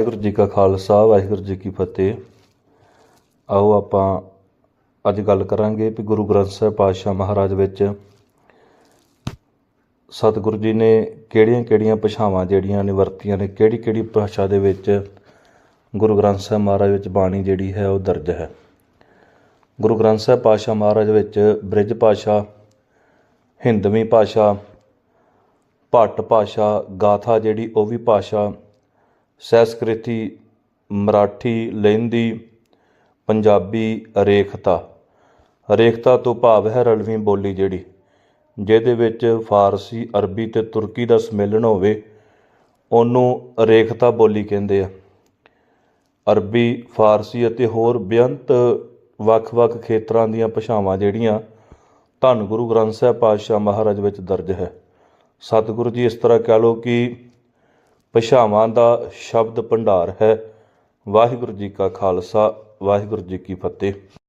ਵਾਹਿਗੁਰੂ ਜੀ ਕਾ ਖਾਲਸਾ, ਵਾਹਿਗੁਰੂ ਜੀ ਕੀ ਫਤਿਹ। ਆਓ ਆਪਾਂ ਅੱਜ ਗੱਲ ਕਰਾਂਗੇ ਕਿ ਗੁਰੂ ਗ੍ਰੰਥ ਸਾਹਿਬ ਪਾਤਸ਼ਾਹ ਮਹਾਰਾਜ ਵਿੱਚ ਸਤਿਗੁਰੂ ਜੀ ਨੇ ਕਿਹੜੀਆਂ-ਕਿਹੜੀਆਂ ਭਾਸ਼ਾਵਾਂ ਜਿਹੜੀਆਂ ਨੇ ਵਰਤੀਆਂ ਨੇ, ਕਿਹੜੀ-ਕਿਹੜੀ ਭਾਸ਼ਾ ਦੇ ਵਿੱਚ ਗੁਰੂ ਗ੍ਰੰਥ ਸਾਹਿਬ ਮਹਾਰਾਜ ਵਿੱਚ ਬਾਣੀ ਜਿਹੜੀ ਹੈ ਉਹ ਦਰਜ ਹੈ। ਗੁਰੂ ਗ੍ਰੰਥ ਸਾਹਿਬ ਪਾਤਸ਼ਾਹ ਮਹਾਰਾਜ ਵਿੱਚ ਬ੍ਰਿਜ ਭਾਸ਼ਾ ਹਿੰਦਵੀ ਭਾਸ਼ਾ ਭੱਟ ਭਾਸ਼ਾ ਗਾਥਾ ਜਿਹੜੀ ਉਹ ਵੀ ਭਾਸ਼ਾ ਸੰਸਕ੍ਰਿਤੀ, ਮਰਾਠੀ, ਲਹਿੰਦੀ, ਪੰਜਾਬੀ ਰੇਖਤਾ। ਰੇਖਤਾ ਤੋਂ ਭਾਵ ਹੈ ਰਲਵੀਂ ਬੋਲੀ ਜਿਹੜੀ, ਜਿਹਦੇ ਵਿੱਚ ਫਾਰਸੀ, ਅਰਬੀ ਤੇ ਤੁਰਕੀ ਦਾ ਸਮੇਲਨ ਹੋਵੇ, ਉਹਨੂੰ ਰੇਖਤਾ ਬੋਲੀ ਕਹਿੰਦੇ ਆ। ਅਰਬੀ, ਫਾਰਸੀ ਅਤੇ ਹੋਰ ਬੇਅੰਤ ਵੱਖ-ਵੱਖ ਖੇਤਰਾਂ ਦੀਆਂ ਭਾਸ਼ਾਵਾਂ ਜਿਹੜੀਆਂ ਧੰਨ ਗੁਰੂ ਗ੍ਰੰਥ ਸਾਹਿਬ ਪਾਤਸ਼ਾਹ ਮਹਾਰਾਜ ਵਿੱਚ ਦਰਜ ਹੈ। ਸਤਿਗੁਰੂ ਜੀ ਇਸ ਤਰ੍ਹਾਂ ਕਹਿ ਲਓ ਕਿ ਭਾਸ਼ਾਵਾਂ ਦਾ ਸ਼ਬਦ ਭੰਡਾਰ ਹੈ। ਵਾਹਿਗੁਰੂ ਜੀ ਕਾ ਖਾਲਸਾ ਵਾਹਿਗੁਰੂ ਜੀ ਕੀ ਫਤਿਹ।